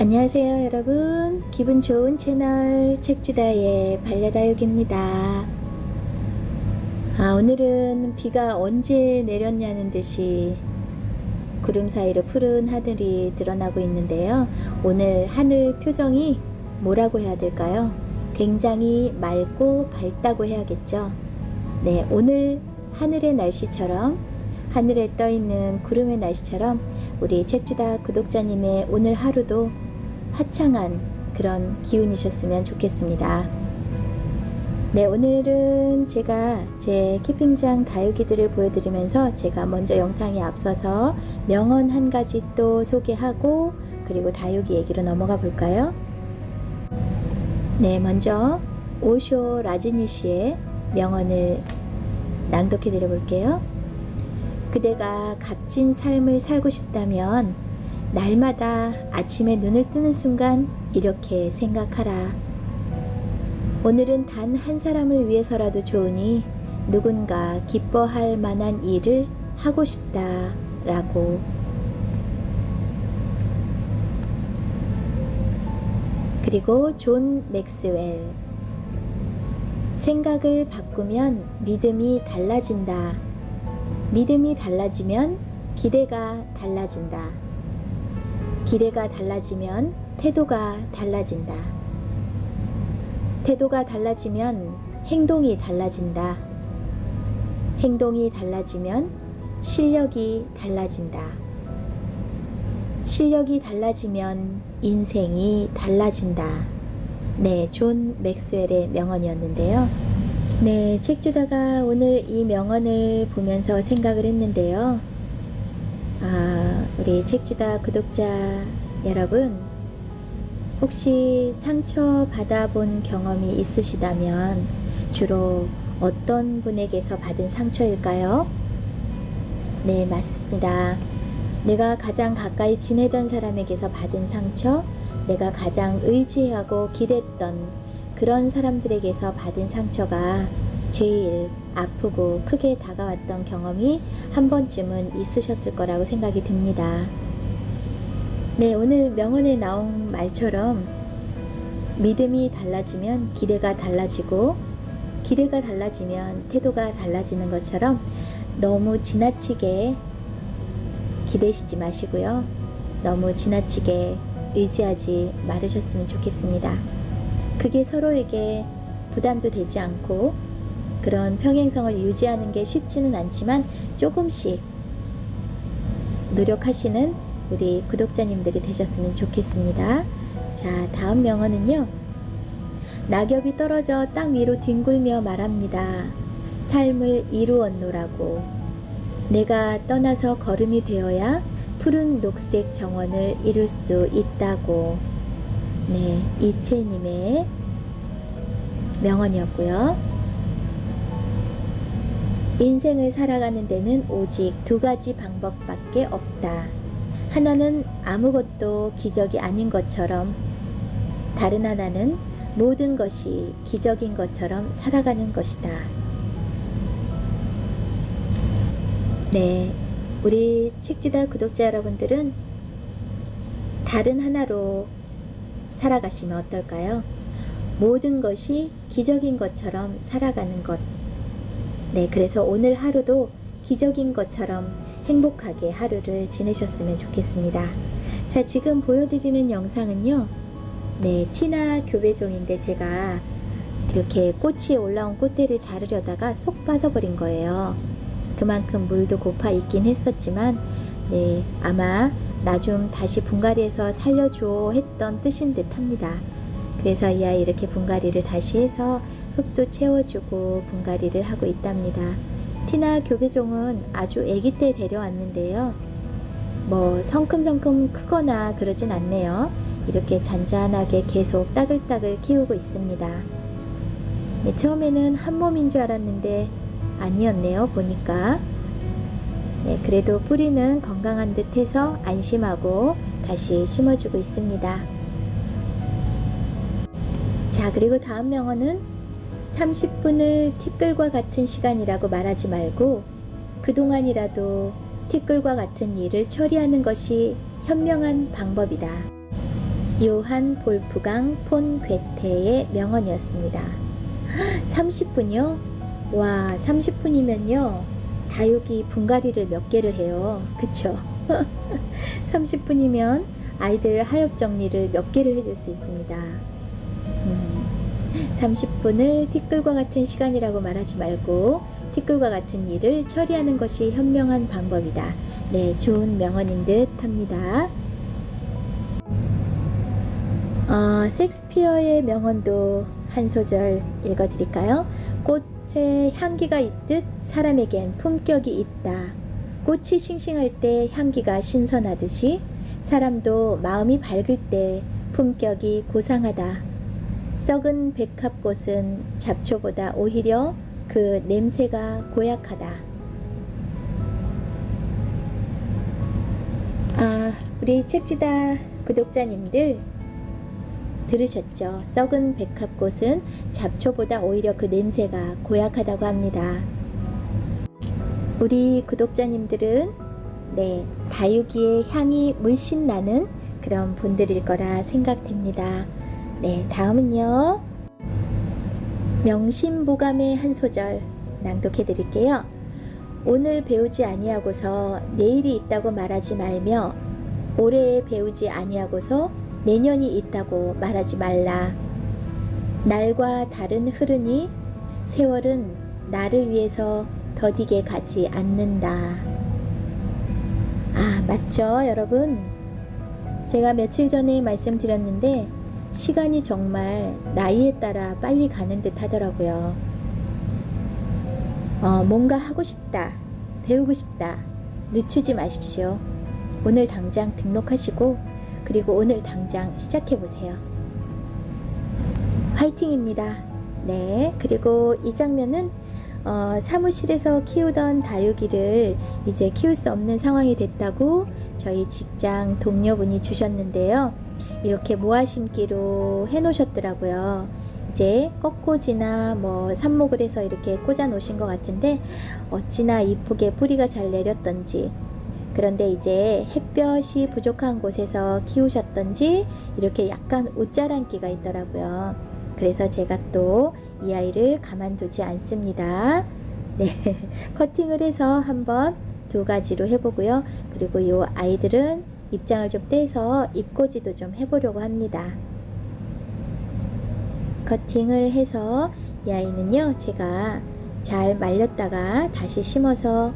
안녕하세요 여러분. 기분 좋은 채널 책주다의 반려다육입니다. 아, 오늘은 비가 언제 내렸냐는 듯이 구름 사이로 푸른 하늘이 드러나고 있는데요. 오늘 하늘 표정이 뭐라고 해야 될까요? 굉장히 맑고 밝다고 해야겠죠? 네 오늘 하늘의 날씨처럼 하늘에 떠 있는 구름의 날씨처럼 우리 책주다 구독자님의 오늘 하루도 화창한 그런 기운이셨으면 좋겠습니다. 네, 오늘은 제가 제 키핑장 다육이들을 보여드리면서 제가 먼저 영상에 앞서서 명언 한 가지 또 소개하고 그리고 다육이 얘기로 넘어가 볼까요? 네, 먼저 오쇼 라즈니 씨의 명언을 낭독해 드려 볼게요. 그대가 값진 삶을 살고 싶다면 날마다 아침에 눈을 뜨는 순간 이렇게 생각하라. 오늘은 단 한 사람을 위해서라도 좋으니 누군가 기뻐할 만한 일을 하고 싶다. 라고. 그리고 존 맥스웰. 생각을 바꾸면 믿음이 달라진다. 믿음이 달라지면 기대가 달라진다. 기대가 달라지면 태도가 달라진다. 태도가 달라지면 행동이 달라진다. 행동이 달라지면 실력이 달라진다. 실력이 달라지면 인생이 달라진다. 네, 존 맥스웰의 명언이었는데요. 네, 책 주다가 오늘 이 명언을 보면서 생각을 했는데요. 아, 우리 책 주다 구독자 여러분, 혹시 상처 받아본 경험이 있으시다면 주로 어떤 분에게서 받은 상처일까요? 네, 맞습니다. 내가 가장 가까이 지내던 사람에게서 받은 상처, 내가 가장 의지하고 기댔던 그런 사람들에게서 받은 상처가 제일 아프고 크게 다가왔던 경험이 한 번쯤은 있으셨을 거라고 생각이 듭니다. 네, 오늘 명언에 나온 말처럼 믿음이 달라지면 기대가 달라지고 기대가 달라지면 태도가 달라지는 것처럼 너무 지나치게 기대시지 마시고요. 너무 지나치게 의지하지 말으셨으면 좋겠습니다. 그게 서로에게 부담도 되지 않고 그런 평행성을 유지하는 게 쉽지는 않지만 조금씩 노력하시는 우리 구독자님들이 되셨으면 좋겠습니다. 자, 다음 명언은요. 낙엽이 떨어져 땅 위로 뒹굴며 말합니다. 삶을 이루었노라고. 내가 떠나서 걸음이 되어야 푸른 녹색 정원을 이룰 수 있다고. 네, 이채님의 명언이었고요. 인생을 살아가는 데는 오직 두 가지 방법밖에 없다. 하나는 아무것도 기적이 아닌 것처럼, 다른 하나는 모든 것이 기적인 것처럼 살아가는 것이다. 네, 우리 책주다 구독자 여러분들은 다른 하나로 살아가시면 어떨까요? 모든 것이 기적인 것처럼 살아가는 것. 네, 그래서 오늘 하루도 기적인 것처럼 행복하게 하루를 지내셨으면 좋겠습니다. 자, 지금 보여드리는 영상은요. 네, 티나 교배종인데 제가 이렇게 꽃이 올라온 꽃대를 자르려다가 쏙 빠져버린 거예요. 그만큼 물도 고파 있긴 했었지만, 네, 아마 나 좀 다시 분갈이해서 살려줘 했던 뜻인 듯 합니다. 그래서 이 아이 이렇게 분갈이를 다시 해서 흙도 채워주고 분갈이를 하고 있답니다. 티나 교배종은 아주 아기 때 데려왔는데요. 뭐 성큼성큼 크거나 그러진 않네요. 이렇게 잔잔하게 계속 따글따글 키우고 있습니다. 네, 처음에는 한 몸인 줄 알았는데 아니었네요. 보니까. 네, 그래도 뿌리는 건강한 듯 해서 안심하고 다시 심어주고 있습니다. 자, 그리고 다음 명언은 30분을 티끌과 같은 시간이라고 말하지 말고 그동안이라도 티끌과 같은 일을 처리하는 것이 현명한 방법이다. 요한 볼프강 폰 괴테의 명언이었습니다. 30분이요? 와, 30분이면요. 다육이 분갈이를 몇 개를 해요. 그쵸? 30분이면 아이들 하엽 정리를 몇 개를 해줄 수 있습니다. 음, 30분을 티끌과 같은 시간이라고 말하지 말고 티끌과 같은 일을 처리하는 것이 현명한 방법이다. 네, 좋은 명언인 듯 합니다. 어, 섹스피어의 명언도 한 소절 읽어드릴까요? 꽃에 향기가 있듯 사람에겐 품격이 있다. 꽃이 싱싱할 때 향기가 신선하듯이 사람도 마음이 밝을 때 품격이 고상하다. 썩은 백합꽃은 잡초보다 오히려 그 냄새가 고약하다. 아, 우리 책주다 구독자님들 들으셨죠? 썩은 백합꽃은 잡초보다 오히려 그 냄새가 고약하다고 합니다. 우리 구독자님들은 네, 다육이의 향이 물씬 나는 그런 분들일 거라 생각됩니다. 네, 다음은요. 명심보감의 한 소절 낭독해 드릴게요. 오늘 배우지 아니하고서 내일이 있다고 말하지 말며 올해 배우지 아니하고서 내년이 있다고 말하지 말라. 날과 달은 흐르니 세월은 나를 위해서 더디게 가지 않는다. 아, 맞죠, 여러분? 제가 며칠 전에 말씀드렸는데 시간이 정말 나이에 따라 빨리 가는 듯 하더라고요. 어, 뭔가 하고 싶다, 배우고 싶다, 늦추지 마십시오. 오늘 당장 등록하시고, 그리고 오늘 당장 시작해보세요. 화이팅입니다. 네, 그리고 이 장면은 어, 사무실에서 키우던 다육이를 이제 키울 수 없는 상황이 됐다고 저희 직장 동료분이 주셨는데요. 이렇게 모아 심기로 해 놓으셨더라고요. 이제 꺾꽂이나 뭐 삽목을 해서 이렇게 꽂아 놓으신 것 같은데 어찌나 이쁘게 뿌리가 잘 내렸던지 그런데 이제 햇볕이 부족한 곳에서 키우셨던지 이렇게 약간 옷자란기가 있더라고요. 그래서 제가 또 이 아이를 가만두지 않습니다. 네, 커팅을 해서 한번 두 가지로 해보고요. 그리고 이 아이들은 입장을 좀 떼서 입꽂이도 좀 해보려고 합니다. 커팅을 해서 이 아이는요, 제가 잘 말렸다가 다시 심어서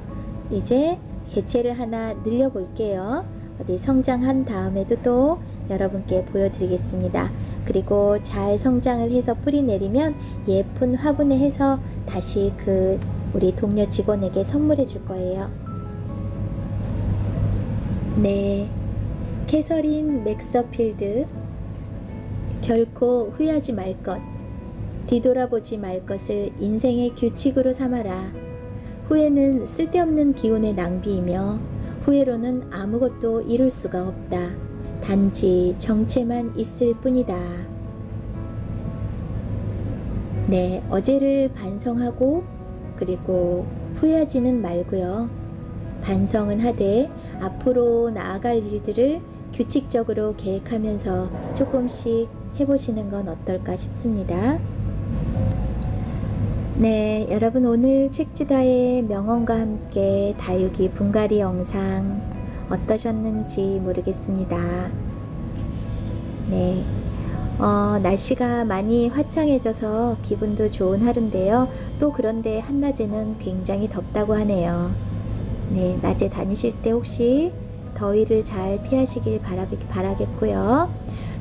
이제 개체를 하나 늘려 볼게요. 어디 성장한 다음에도 또 여러분께 보여드리겠습니다. 그리고 잘 성장을 해서 뿌리 내리면 예쁜 화분에 해서 다시 그 우리 동료 직원에게 선물해 줄 거예요. 네. 캐서린 맥서필드. 결코 후회하지 말 것. 뒤돌아보지 말 것을 인생의 규칙으로 삼아라. 후회는 쓸데없는 기운의 낭비이며 후회로는 아무것도 이룰 수가 없다. 단지 정체만 있을 뿐이다. 네, 어제를 반성하고 그리고 후회하지는 말고요. 반성은 하되 앞으로 나아갈 일들을 규칙적으로 계획하면서 조금씩 해보시는 건 어떨까 싶습니다. 네, 여러분 오늘 책주다의 명언과 함께 다육이 분갈이 영상 어떠셨는지 모르겠습니다. 네, 어, 날씨가 많이 화창해져서 기분도 좋은 하루인데요. 또 그런데 한낮에는 굉장히 덥다고 하네요. 네, 낮에 다니실 때 혹시 더위를 잘 피하시길 바라겠, 바라겠고요.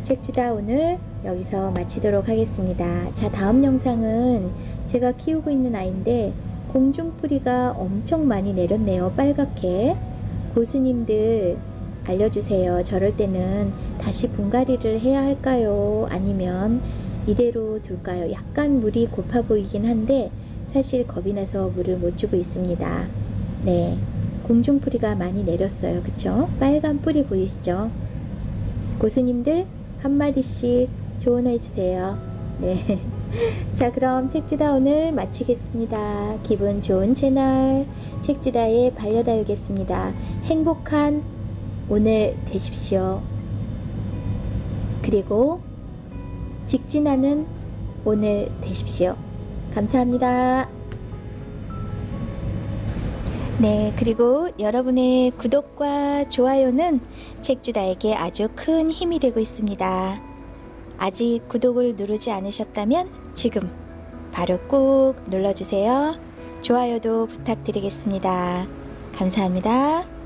책주다 오늘 여기서 마치도록 하겠습니다. 자, 다음 영상은 제가 키우고 있는 아이인데 공중뿌리가 엄청 많이 내렸네요. 빨갛게. 고수님들 알려주세요. 저럴 때는 다시 분갈이를 해야 할까요? 아니면 이대로 둘까요? 약간 물이 고파 보이긴 한데 사실 겁이 나서 물을 못 주고 있습니다. 네. 공중뿌리가 많이 내렸어요. 그쵸? 빨간 뿌리 보이시죠? 고수님들 한마디씩 조언해 주세요. 네. 자, 그럼 책주다 오늘 마치겠습니다. 기분 좋은 채널 책주다의 반려다육이었습니다. 행복한 오늘 되십시오. 그리고 직진하는 오늘 되십시오. 감사합니다. 네, 그리고 여러분의 구독과 좋아요는 책주다에게 아주 큰 힘이 되고 있습니다. 아직 구독을 누르지 않으셨다면 지금 바로 꼭 눌러주세요. 좋아요도 부탁드리겠습니다. 감사합니다.